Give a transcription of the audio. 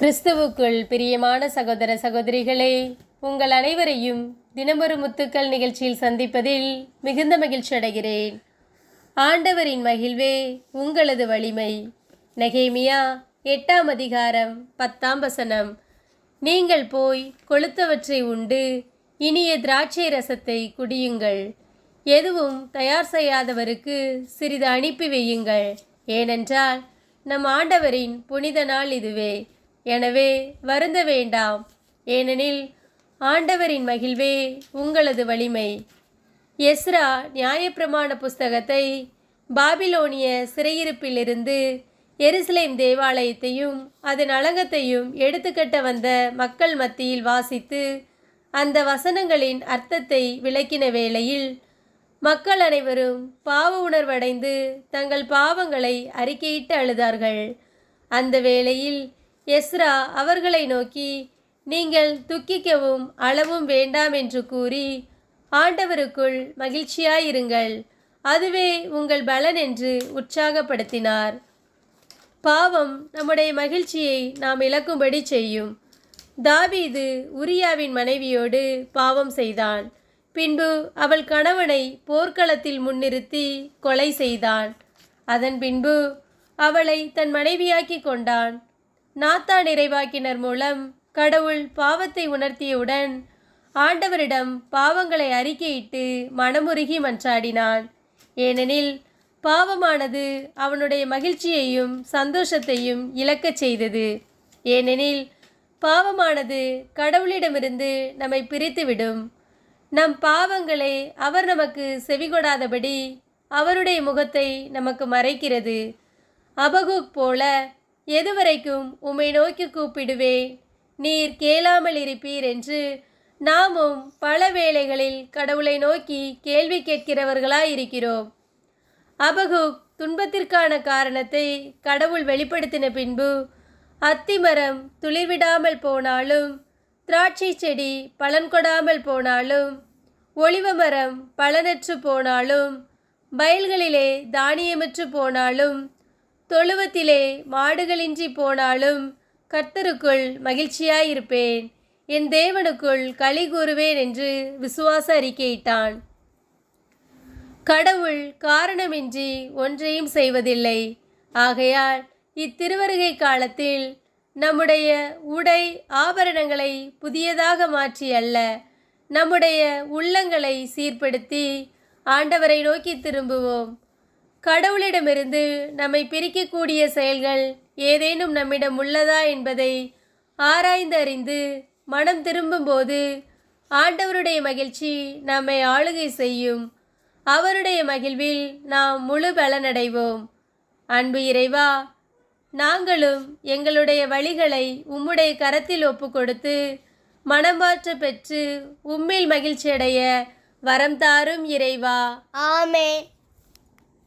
கிறிஸ்துவுக்குள் பிரியமான சகோதர சகோதரிகளே உங்கள் அனைவரையும் தினமொரு முத்துக்கள் நிகழ்ச்சியில் சந்திப்பதில் மிகுந்த மகிழ்ச்சி அடைகிறேன். ஆண்டவரின் மகிழ்வே உங்களது வலிமை. நெகேமியா எட்டாம் அதிகாரம் பத்தாம் வசனம். நீங்கள் போய் கொளுத்தவற்றை உண்டு இனிய திராட்சை ரசத்தை குடியுங்கள். எதுவும் தயார் செய்யாதவருக்கு சிறிது அனுப்பி வையுங்கள். ஏனென்றால் நம் ஆண்டவரின் புனித நாள் இதுவே. எனவே வருந்த வேண்டாம். ஏனெனில் ஆண்டவரின் மகிழ்வே உங்களது வலிமை. எஸ்ரா நியாயப்பிரமாண புஸ்தகத்தை பாபிலோனிய சிறையிருப்பிலிருந்து எருசலேம் தேவாலயத்தையும் அதன் அலங்கத்தையும் எடுத்துக்கட்ட வந்த மக்கள் மத்தியில் வாசித்து அந்த வசனங்களின் அர்த்தத்தை விளக்கின வேளையில் மக்கள் அனைவரும் பாவ உணர்வடைந்து தங்கள் பாவங்களை அறிக்கையிட்டு அழுதார்கள். அந்த வேளையில் எஸ்ரா அவர்களை நோக்கி நீங்கள் துக்கிக்கவும் அளவும் வேண்டாம் என்று கூறி ஆண்டவருக்குள் மகிழ்ச்சியாயிருங்கள். அதுவே உங்கள் பலன் என்று உற்சாகப்படுத்தினார். பாவம் நம்முடைய மகிழ்ச்சியை நாம் இழக்கும்படி செய்யும். தாவீது உரியாவின் மனைவியோடு பாவம் செய்தான். பின்பு அவள் கணவனை போர்க்களத்தில் முன்னிறுத்தி கொலை செய்தான். அதன் பின்பு அவளை தன் மனைவியாக்கி கொண்டான். நாத்தா நிறைவாக்கினர் மூலம் கடவுள் பாவத்தை உணர்த்தியவுடன் ஆண்டவரிடம் பாவங்களை அறிக்கையிட்டு மனமுருகி மன்றாடினான். ஏனெனில் பாவமானது அவனுடைய மகிழ்ச்சியையும் சந்தோஷத்தையும் இழக்கச் செய்தது. ஏனெனில் பாவமானது கடவுளிடமிருந்து நம்மை பிரித்துவிடும். நம் பாவங்களை அவர் நமக்கு செவிகொடாதபடி அவருடைய முகத்தை நமக்கு மறைக்கிறது. அபகுக் போல எதுவரைக்கும் உம்மை நோக்கி கூப்பிடுவேன் நீர் கேளாமல் இருப்பீர் என்று நாமும் பல வேளைகளில் கடவுளை நோக்கி கேள்வி கேட்கிறவர்களாய் இருக்கிறோம் அபகுக் துன்பத்திற்கான காரணத்தை கடவுள் வெளிப்படுத்தின பின்பு அத்திமரம் துளிர்விடாமல் போனாலும் திராட்சை செடி பலன் கொடாமல் போனாலும் ஒளிவ மரம் பலனற்று போனாலும் வயல்களிலே தானியமற்று போனாலும் தொழுவத்திலே மாடுகளின்றி போனாலும் கர்த்தருக்குள் மகிழ்ச்சியாயிருப்பேன். என் தேவனுக்குள் களி கூறுவேன் என்று விசுவாச அறிக்கையிட்டான். கடவுள் காரணமின்றி ஒன்றையும் செய்வதில்லை. ஆகையால் இத்திருவருகை காலத்தில் நம்முடைய உடை ஆபரணங்களை புதியதாக மாற்றி அல்ல. நம்முடைய உள்ளங்களை சீர்படுத்தி ஆண்டவரை நோக்கி திரும்புவோம். கடவுளிடமிருந்து நம்மை பிரிக்கக்கூடிய செயல்கள் ஏதேனும் நம்மிடம் உள்ளதா என்பதை ஆராய்ந்து அறிந்து மனம் திரும்பும்போது ஆண்டவருடைய மகிழ்ச்சி நம்மை ஆளுகை செய்யும். அவருடைய மகிழ்வில் நாம் முழு பலனடைவோம். அன்பு இறைவா நாங்களும் எங்களுடைய வழிகளை உம்முடைய கரத்தில் ஒப்பு கொடுத்து மனமாற்ற பெற்று உம்மில் மகிழ்ச்சியடைய வரம் தாரும் இறைவா. ஆமே